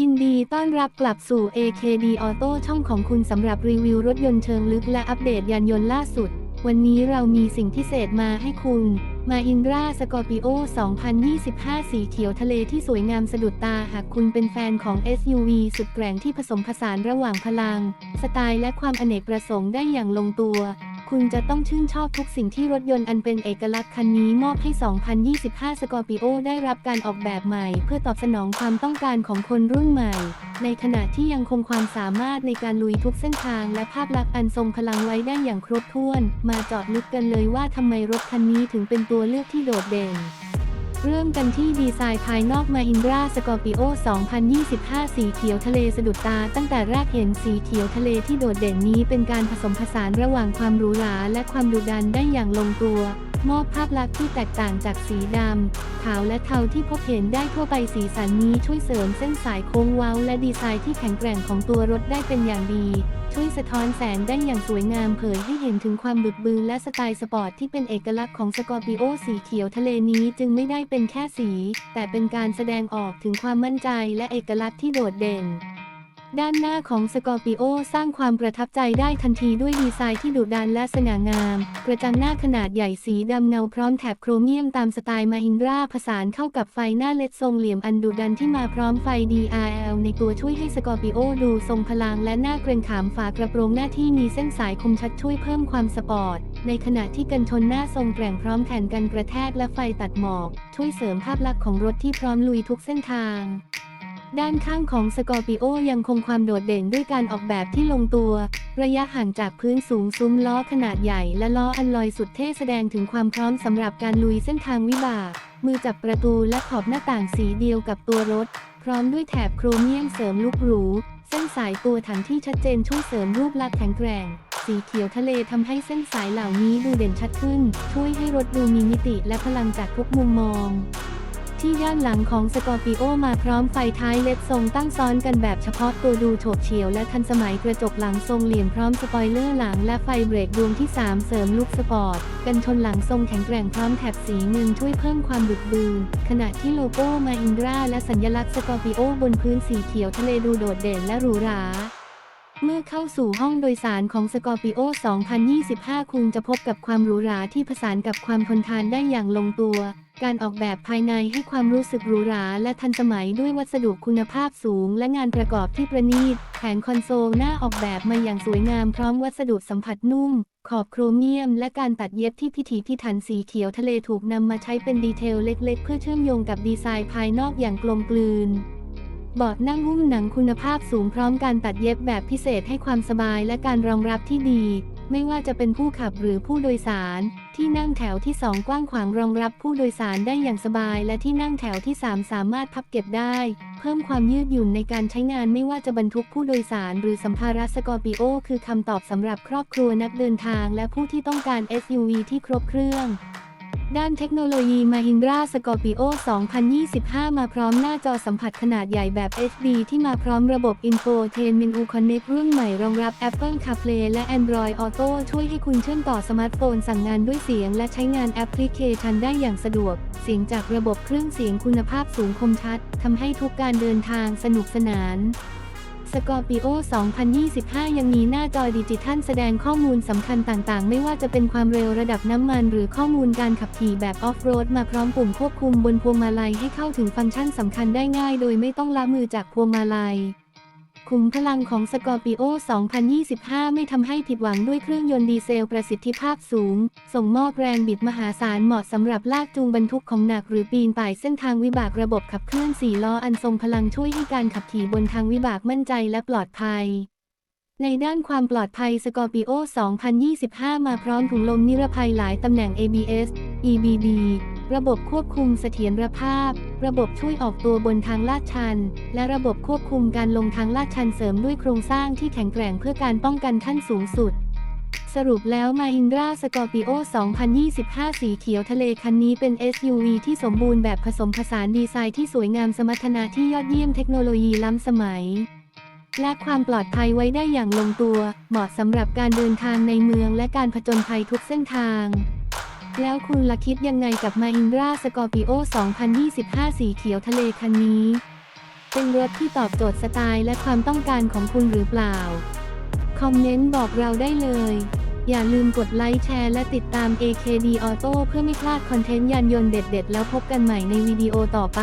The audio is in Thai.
ยินดีต้อนรับกลับสู่ AKD Auto ช่องของคุณสำหรับรีวิวรถยนต์เชิงลึกและอัปเดตยานยนต์ล่าสุด วันนี้เรามีสิ่งพิเศษมาให้คุณ มาอินราสกอร์ปิโอ 2025 สีเขียวทะเลที่สวยงามสะดุดตาหากคุณเป็นแฟนของ SUV สุดแกร่งที่ผสมผสานระหว่างพลัง สไตล์และความอเนกประสงค์ได้อย่างลงตัว คุณจะต้องชื่นชอบทุกสิ่งที่รถยนต์อันเป็นเอกลักษณ์คันนี้มอบให้ 2025 Scorpio ได้รับการออกแบบใหม่ เพื่อตอบสนองความต้องการของคนรุ่นใหม่ ในขณะที่ยังคงความสามารถในการลุยทุกเส้นทาง และภาพลักษณ์อันทรงพลังไว้ได้อย่างครบถ้วน มาเจาะลึกกันเลยว่าทำไมรถคันนี้ถึงเป็นตัวเลือกที่โดดเด่น เริ่มกันที่ดีไซน์ภายนอกมาอินราสกอร์ปิโอ 2025 สีเขียวทะเลสะดุดตา ตั้งแต่แรกเห็นสีเขียวทะเลที่โดดเด่นนี้เป็นการผสมผสานระหว่างความหรูหราและความดุดันได้อย่างลงตัว มอบภาพลักษณ์ที่แตกต่างจากสีดำ ขาวและเทาที่พบเห็นได้ทั่วไปสีสันนี้ช่วยเสริมเส้นสายโค้งเว้า และดีไซน์ที่แข็งแกร่งของตัวรถได้เป็นอย่างดี ช่วยสะท้อนแสงได้อย่างสวยงามเผยให้เห็นถึงความบึกบืนและสไตล์สปอร์ตที่เป็นเอกลักษณ์ของสกอร์ปิโอสีเขียวทะเลนี้จึงไม่ได้เป็นแค่สี แต่เป็นการแสดงออกถึงความมั่นใจและเอกลักษณ์ที่โดดเด่น ด้านหน้าของสกอร์ปิโอสร้างความประทับใจได้ทันทีด้วยดีไซน์ที่ดุดันและสง่างาม กระจังหน้าขนาดใหญ่สีดำเงาพร้อมแถบโครเมียมตามสไตล์มาฮินราผสานเข้ากับไฟหน้าเล็ดทรงเหลี่ยมอันดุดันที่มาพร้อมไฟ DRL ในตัวช่วยให้สกอร์ปิโอดูทรงพลังและหน้าเกรงขามฝากระโปรงหน้าที่มีเส้นสายคมชัดช่วยเพิ่มความสปอร์ต ในขณะที่กันชนหน้าทรงแกร่งพร้อมแผ่นกันกระแทกและไฟตัดหมอก ช่วยเสริมภาพลักษณ์ของรถที่พร้อมลุยทุกเส้นทาง ด้านข้างของสกอร์ปิโอยังคงความโดดเด่นด้วยการออกแบบที่ลงตัว ระยะห่างจากพื้นสูงซุ้มล้อขนาดใหญ่ และล้ออันลอยสุดเท่แสดงถึงความพร้อมสำหรับการลุยเส้นทางวิบาก มือจับประตูและขอบหน้าต่างสีเดียวกับตัวรถ พร้อมด้วยแถบโครเมียมเสริมลูกหรู เส้นสายตัวถังที่ชัดเจนช่วยเสริมรูปลักษณ์แข็งแกร่งสีเขียวทะเลทำให้เส้นสายเหล่านี้ดูเด่นชัดขึ้น ช่วยให้รถดูมีมิติและพลังจากทุกมุมมอง ที่ด้านหลังของสกอร์ปิโอมาพร้อมไฟท้ายเล็ดทรงตั้งซ้อนกันแบบเฉพาะตัวดูโฉบเฉี่ยวและทันสมัยกระจกหลังทรงเหลี่ยมพร้อมสปอยเลอร์หลังและไฟเบรกดวงที่ 3 เสริมลุคสปอร์ต กันชนหลังทรงแข็งแกร่งพร้อมแถบสีเงินช่วยเพิ่มความบึกบืนขณะที่โลโก้มาอินดราและสัญลักษณ์สกอร์ปิโอบนพื้นสีเขียวทะเลดูโดดเด่นและหรูหราเมื่อเข้าสู่ห้องโดยสารของ Scorpio 2025 คุณจะพบกับความหรูหราที่ผสานกับความทนทานได้อย่างลงตัว การออกแบบภายในให้ความรู้สึกหรูหราและทันสมัยด้วยวัสดุคุณภาพสูง และงานประกอบที่ประณีต แผงคอนโซลหน้าออกแบบมาอย่างสวยงามพร้อมวัสดุสัมผัสนุ่ม ขอบโครเมียม และการตัดเย็บที่พิถีพิถันสีเขียวทะเลถูกนำมาใช้เป็นดีเทลเล็กๆ เพื่อเชื่อมโยงกับดีไซน์ภายนอกอย่างกลมกลืนเบาะนั่งหุ้มหนังคุณภาพสูงพร้อมการตัดเย็บแบบพิเศษให้ความสบายและการรองรับที่ดี ไม่ว่าจะเป็นผู้ขับหรือผู้โดยสาร ที่นั่งแถวที่ 2 กว้างขวางรองรับผู้โดยสารได้อย่างสบาย และที่นั่งแถวที่ 3 สามารถพับเก็บได้ เพิ่มความยืดหยุ่นในการใช้งานไม่ว่าจะบรรทุกผู้โดยสารหรือสัมภาระสกอร์ปิโอ คือคำตอบสำหรับครอบครัวนักเดินทาง และผู้ที่ต้องการ SUV ที่ครบเครื่อง ด้านเทคโนโลยี Mahindra Scorpio 2025 มาพร้อมหน้าจอสัมผัสขนาดใหญ่แบบ HD ที่มาพร้อมระบบ Infotainment U Connect รุ่นใหม่รองรับ Apple CarPlay และ Android Auto ช่วยให้คุณเชื่อมต่อสมาร์ทโฟนสั่งงานด้วยเสียง และใช้งานแอปพลิเคชันได้อย่างสะดวก เสียงจากระบบเครื่องเสียงคุณภาพสูงคมชัดทำให้ทุกการเดินทางสนุกสนาน สกอร์ปิโอ 2025 ยังมีหน้าจอดิจิทัลแสดงข้อมูลสำคัญต่างๆ ไม่ว่าจะเป็นความเร็วระดับน้ำมัน หรือข้อมูลการขับขี่แบบออฟโรดมาพร้อมปุ่มควบคุมบนพวงมาลัยให้เข้าถึงฟังก์ชันสำคัญได้ง่าย โดยไม่ต้องละมือจากพวงมาลัย ขุมพลังของสกอร์ปิโอ 2025 ไม่ทำให้ผิดหวังด้วยเครื่องยนต์ดีเซลประสิทธิภาพสูง ส่งมอบแรงบิดมหาศาลเหมาะสำหรับลากจูงบรรทุกของหนักหรือปีนป่ายเส้นทางวิบากระบบขับเคลื่อนสี่ล้ออันทรงพลังช่วยให้การขับขี่บนทางวิบากมั่นใจและปลอดภัยในด้านความปลอดภัย Scorpio 2025 มาพร้อมถุงลมนิรภัยหลายตำแหน่ง ABS EBD ระบบควบคุมเสถียรภาพ ระบบช่วยออกตัวบนทางลาดชัน และระบบควบคุมการลงทางลาดชันเสริมด้วยโครงสร้างที่แข็งแกร่งเพื่อการป้องกันขั้นสูงสุด สรุปแล้ว Mahindra Scorpio 2025 สีเขียวทะเลคันนี้เป็น SUV ที่สมบูรณ์แบบผสมผสานดีไซน์ที่สวยงามสมรรถนะที่ยอดเยี่ยมเทคโนโลยีล้ำสมัยและความปลอดภัยไว้ได้อย่างลงตัว เหมาะสำหรับการเดินทางในเมืองและการผจญภัยทุกเส้นทาง แล้วคุณล่ะคิดยังไงกับมาอินราสกอร์ปิโอ 2025 สีเขียวทะเลคันนี้ เป็นรถที่ตอบโจทย์สไตล์และความต้องการของคุณหรือเปล่า คอมเมนต์บอกเราได้เลย อย่าลืมกดไลค์แชร์และติดตาม AKD Auto เพื่อไม่พลาดคอนเทนต์ยานยนต์เด็ดๆ แล้วพบกันใหม่ในวิดีโอต่อไป